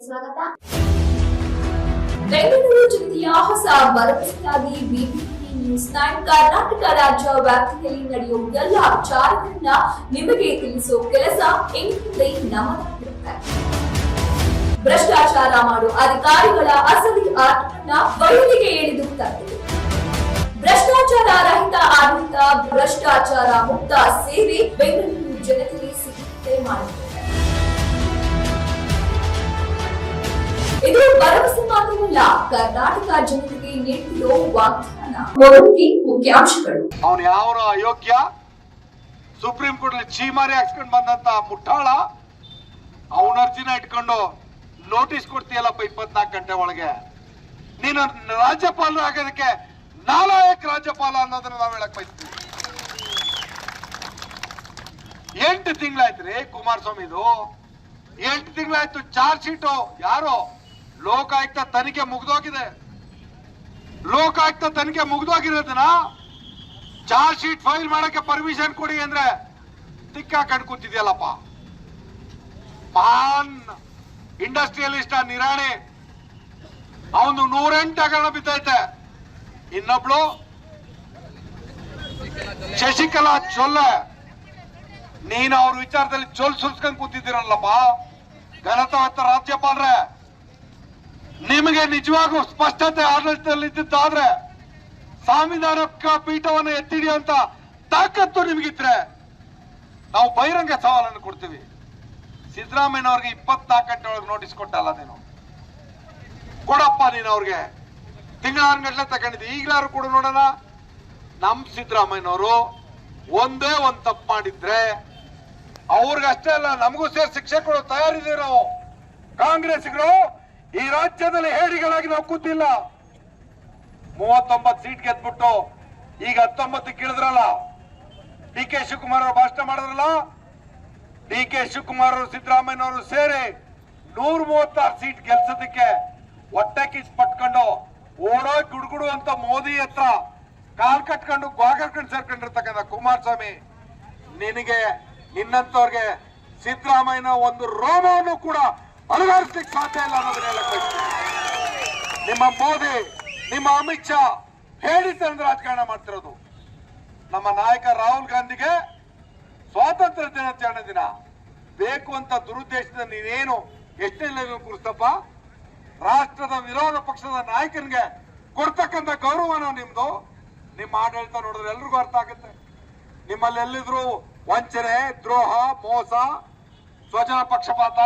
ಸ್ವಾಗತ. ಬೆಂಗಳೂರು ಜಿಲ್ಲೆಯ ಹೊಸ ಭರವಸೆಯಾಗಿ ಬಿಬಿಎಂಪಿ ನ್ಯೂಸ್ ಕರ್ನಾಟಕ ರಾಜ್ಯ ವ್ಯಾಪ್ತಿಯಲ್ಲಿ ನಡೆಯುವ ಎಲ್ಲ ವಿಚಾರಗಳನ್ನ ನಿಮಗೆ ತಿಳಿಸುವ ಕೆಲಸ ಇನ್ಮೇಲೆ ನಮ್ಮದಾಗಿರುತ್ತೆ ಭ್ರಷ್ಟಾಚಾರ ಮಾಡುವ ಅಧಿಕಾರಿಗಳ ಅಸಲಿ ಆಟವನ್ನ ಬಯಲಿಗೆ ಎಳೆದು ತಂದಿದೆ ಭ್ರಷ್ಟಾಚಾರ ರಹಿತ ಆಡಳಿತ, ಭ್ರಷ್ಟಾಚಾರ ಮುಕ್ತ ಸೇವೆ ಬೆಂಗಳೂರು ಜನತೆಗೆ ಸಿಗುತ್ತೆ ಮಾಡುತ್ತದೆ ಇದು ಭರವಸೆ ಮಾತ್ರವಲ್ಲ, ಕರ್ನಾಟಕ ಜನತೆಗೆ ನೀಡಿರೋ ವಾಗ್ದಾನ. ಮುಖ್ಯಾಂಶಗಳು. ಅವನು ಯಾವ ಅಯೋಗ್ಯ? ಸುಪ್ರೀಂ ಕೋರ್ಟ್ ಅಲ್ಲಿ ಚೀಮಾರಿ ಹಾಕ್ಸ್ಕೊಂಡ್ ಬಂದಂತ ಮುಟ್ಟಾಳ ಅವನ ಅರ್ಜಿನ ಇಟ್ಕೊಂಡು ನೋಟಿಸ್ ಕೊಡ್ತೀಯಲ್ಲಪ್ಪ ಇಪ್ಪತ್ನಾಲ್ಕು ಗಂಟೆ ಒಳಗೆ. ನೀನು ರಾಜ್ಯಪಾಲರು ಆಗೋದಕ್ಕೆ ನಾಲಾಯಕ್ ರಾಜ್ಯಪಾಲ ಅನ್ನೋದನ್ನ ನಾವು ಹೇಳಕ್ ಬಯಸ್ತೀವಿ. ಎಂಟು ತಿಂಗಳಾಯ್ತ್ರಿ ಕುಮಾರಸ್ವಾಮಿದು. ಎಂಟು ತಿಂಗಳಾಯ್ತು ಚಾರ್ಜ್ ಶೀಟು ಯಾರು? ಲೋಕಾಯುಕ್ತ ತನಿಖೆ ಮುಗ್ದೋಗಿದೆ. ಲೋಕಾಯುಕ್ತ ತನಿಖೆ ಮುಗ್ದೋಗಿರೋದನ್ನ ಚಾರ್ಜ್ ಶೀಟ್ ಫೈಲ್ ಮಾಡಕ್ಕೆ ಪರ್ಮಿಷನ್ ಕೊಡಿ ಅಂದ್ರೆ ತಿಕ್ಕ ಕಂಡು ಕೂತಿದ್ಯಲ್ಲಪ್ಪ. ಮಹಾನ್ ಇಂಡಸ್ಟ್ರಿಯಲಿಸ್ಟ್ ನಿರಾಣಿ. ಅವನು ನೂರೆಂಟು ಹಗರಣ ಬಿದ್ದೈತೆ. ಇನ್ನೊಬ್ಳು ಶಶಿಕಲಾ ಚೊಲ್ಲೆ ನೀನು ಅವ್ರ ವಿಚಾರದಲ್ಲಿ ಚೊಲ್ ಸುಲ್ಸ್ಕೊಂಡ್ ಕೂತಿದ್ದೀರಲ್ಲಪ್ಪ. ಘನತವತ್ತ ರಾಜ್ಯಪಾಲರೇ. ನಿಮಗೆ ನಿಜವಾಗೂ ಸ್ಪಷ್ಟತೆ ಆಡಳಿತದಲ್ಲಿ ಇದ್ದಿದ್ದಾದ್ರೆ ಸಂವಿಧಾನಕ್ಕ ಪೀಠವನ್ನು ಅಂತ ತಾಕತ್ತು ನಿಮಗಿದ್ರೆ ನಾವು ಬಹಿರಂಗ ಸವಾಲನ್ನು ಕೊಡ್ತೀವಿ. ಸಿದ್ದರಾಮಯ್ಯನವ್ರಿಗೆ ಇಪ್ಪತ್ನಾಲ್ಕು ಗಂಟೆ ಒಳಗೆ ನೋಟಿಸ್ ಕೊಟ್ಟಲ್ಲ ನೀನು. ಕೊಡಪ್ಪ ನೀನು ಅವ್ರಿಗೆ. ತಿಂಗಳಾರು ಗಂಟೆ ತಗೊಂಡಿದ್ದೆ. ಈಗಲಾರು ಕೂಡ ನೋಡೋಣ. ನಮ್ ಸಿದ್ದರಾಮಯ್ಯನವರು ಒಂದೇ ಒಂದ್ ತಪ್ಪು ಮಾಡಿದ್ರೆ ಅವ್ರಿಗಷ್ಟೇ ಅಲ್ಲ, ನಮಗೂ ಸೇರಿ ಶಿಕ್ಷೆ ಕೊಡೋ ತಯಾರಿದ್ದೀವಿ ನಾವು ಕಾಂಗ್ರೆಸ್ಗಳು ಈ ರಾಜ್ಯದಲ್ಲಿ ಹೇಳಿಗಳಾಗಿ ನಾವು ಕೂತಿಲ್ಲ. ಮೂವತ್ತೊಂಬತ್ತು ಸೀಟ್ ಗೆದ್ಬಿಟ್ಟು ಈಗ ಹತ್ತೊಂಬತ್ತು ಇಳಿದ್ರಲ್ಲ ಡಿ ಕೆ ಶಿವಕುಮಾರ್ ಅವರು ಭಾಷಣ ಮಾಡಿದ್ರಲ್ಲ, ಡಿ ಕೆ ಶಿವಕುಮಾರ್ ಅವರು ಸಿದ್ದರಾಮಯ್ಯನವರು ಸೇರಿ ನೂರ ಮೂವತ್ತಾರು ಸೀಟ್ ಗೆಲ್ಸೋದಕ್ಕೆ ಹೊಟ್ಟೆ ಕಿಸ್ ಪಟ್ಕೊಂಡು ಓಡೋ ಗುಡುಗುಡು ಅಂತ ಮೋದಿ ಹತ್ರ ಕಾಲ್ ಕಟ್ಕೊಂಡು ಗ್ವಾಗರ್ಕೊಂಡು ಸೇರ್ಕೊಂಡಿರ್ತಕ್ಕಂಥ ಕುಮಾರಸ್ವಾಮಿ, ನಿನಗೆ ನಿನ್ನಂತವ್ರಿಗೆ ಸಿದ್ದರಾಮಯ್ಯನ ಒಂದು ರೋಮವನ್ನು ಕೂಡ ಅಲುಗಾಡಿಸ್ಲಿಕ್ಕೆ ಸಾಧ್ಯ ಇಲ್ಲ ಅನ್ನೋದನ್ನೆಲ್ಲ ನಿಮ್ಮ ಮೋದಿ, ನಿಮ್ಮ ಅಮಿತ್ ಶಾ ಹೇಳಿ ತಂದು ರಾಜಕಾರಣ ಮಾಡ್ತಿರೋದು. ನಮ್ಮ ನಾಯಕ ರಾಹುಲ್ ಗಾಂಧಿಗೆ ಸ್ವಾತಂತ್ರ್ಯ ದಿನಾಚರಣೆ ದಿನ. ಬೇಕು ಅಂತ ದುರುದ್ದೇಶದ ನೀವೇನು ಎಷ್ಟೆಲ್ಲ ಕುರುಸ್ತಪ್ಪ? ರಾಷ್ಟ್ರದ ವಿರೋಧ ಪಕ್ಷದ ನಾಯಕನಿಗೆ ಕೊಡ್ತಕ್ಕಂಥ ಗೌರವನ ನಿಮ್ದು. ನಿಮ್ಮ ಆಡಳಿತ ನೋಡಿದ್ರೆ ಎಲ್ರಿಗೂ ಅರ್ಥ ಆಗುತ್ತೆ. ನಿಮ್ಮಲ್ಲಿ ಎಲ್ಲಿದ್ರು ವಂಚನೆ, ದ್ರೋಹ, ಮೋಸ, ಸ್ವಜನ ಪಕ್ಷಪಾತ.